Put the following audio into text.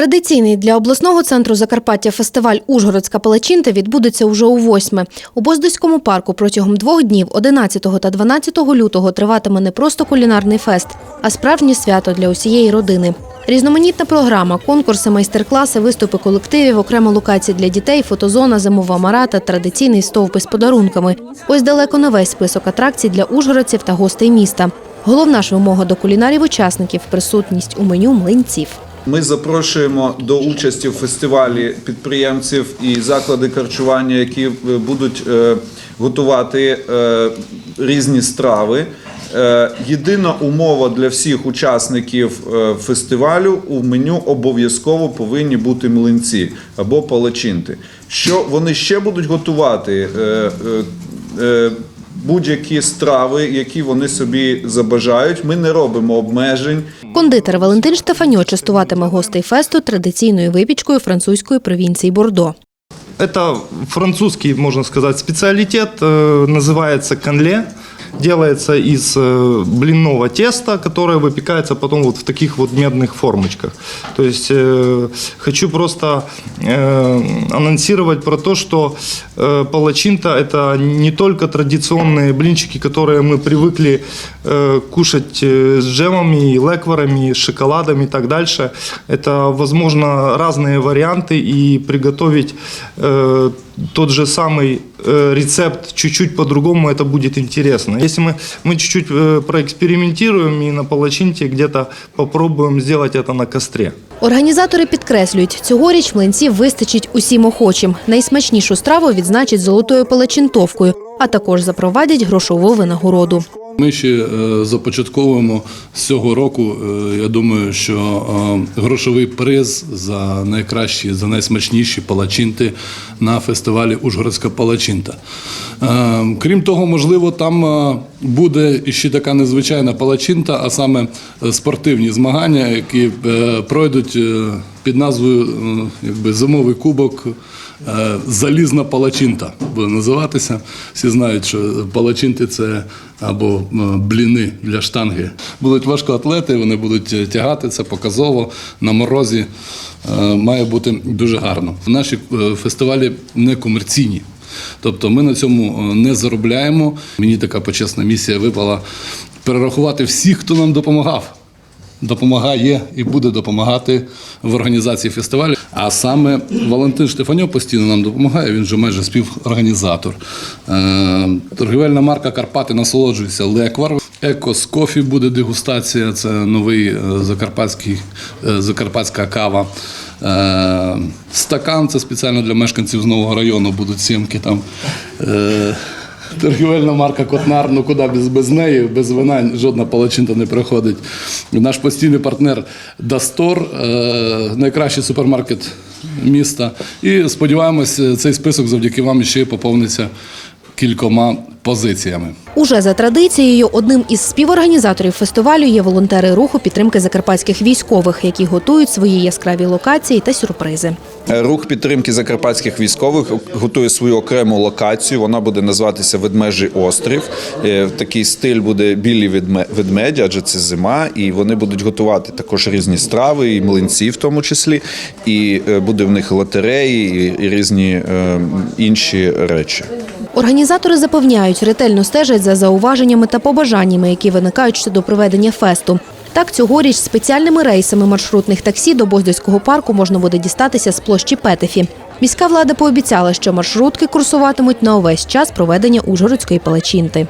Традиційний для обласного центру Закарпаття фестиваль Ужгородська палачинта відбудеться уже у восьме. У Боздоському парку протягом двох днів, 11 та 12 лютого, триватиме не просто кулінарний фест, а справжнє свято для усієї родини. Різноманітна програма, конкурси, майстер-класи, виступи колективів, окрема локація для дітей, фотозона, зимова марата, традиційний стовп з подарунками. Ось далеко не весь список атракцій для ужгородців та гостей міста. Головна ж вимога до кулінарів-учасників – присутність у меню млинців. Ми запрошуємо до участі в фестивалі підприємців і заклади харчування, які е, будуть е, готувати е, різні страви. Єдина умова для всіх учасників фестивалю у меню обов'язково повинні бути млинці або палачинти. Що вони ще будуть готувати? Е, е, е, Будь-які страви, які вони собі забажають. Ми не робимо обмежень. Кондитер Валентин Штефаньо частуватиме гостей фесту традиційною випічкою французької провінції Бордо. Это французский, можно сказать, специалитет, э, называется канле. Делается из э, блинного теста, которое выпекается потом вот в таких вот медных формочках. То есть э, хочу просто э, анонсировать про то, что палачинта это не только традиционные блинчики, которые мы привыкли кушать с джемами, лекварами, с шоколадом и так дальше. Это, возможно, разные варианты и приготовить тот же самый э, рецепт чуть-чуть по-другому, это будет интересно. Если мы, мы чуть-чуть э, проэкспериментируем и на палачинте где-то попробуем сделать это на костре. Організатори підкреслюють, цьогоріч млинців вистачить усім охочим. Найсмачнішу страву відзначать золотою палачинтовкою, а також запровадять грошову винагороду. Ми ще е, започатковуємо з цього року. е, Я думаю, що е, грошовий приз за найкращі, за найсмачніші палачинти на фестивалі Ужгородська палачинта. Крім того, можливо, там буде ще така незвичайна палачинта, а саме е, спортивні змагання, які е, пройдуть е, під назвою якби, Зимовий кубок. Залізна палачинта буде називатися. Всі знають, що палачинти це або бліни для штанги. Будуть важкоатлети, вони будуть тягати це показово на морозі. Має бути дуже гарно. Наші фестивалі не комерційні. Тобто ми на цьому е, не заробляємо. Мені така почесна місія випала перерахувати всіх, хто нам допомагав допомагає і буде допомагати в організації фестивалю. А саме Валентин Штефаньо постійно нам допомагає. Він вже майже співорганізатор. Е, Торгівельна марка Карпати насолоджується леквар. Екос кофі буде дегустація. Це новий е, закарпатський закарпатська кава. Е, Стакан це спеціально для мешканців з нового району будуть сімки там. Е, Торгівельна марка Котнар, ну куди без, без неї, без вина жодна палачинта не проходить. Наш постійний партнер Дастор, е, найкращий супермаркет міста. І сподіваємось, цей список завдяки вам ще поповниться кількома позиціями. Уже за традицією, одним із співорганізаторів фестивалю є волонтери руху підтримки закарпатських військових, які готують свої яскраві локації та сюрпризи. Рух підтримки закарпатських військових готує свою окрему локацію. Вона буде називатися Ведмежий острів. Е, Такий стиль буде білі ведме- ведмеді, адже це зима, і вони будуть готувати також різні страви, і млинці в тому числі. І е, буде в них лотереї і- і різні е, інші речі. Організатори запевняють, ретельно стежать за зауваженнями та побажаннями, які виникають щодо проведення фесту. Так, цьогоріч спеціальними рейсами маршрутних таксі до Боздоського парку можна буде дістатися з площі Петефі. Міська влада пообіцяла, що маршрутки курсуватимуть на увесь час проведення Ужгородської палачинти.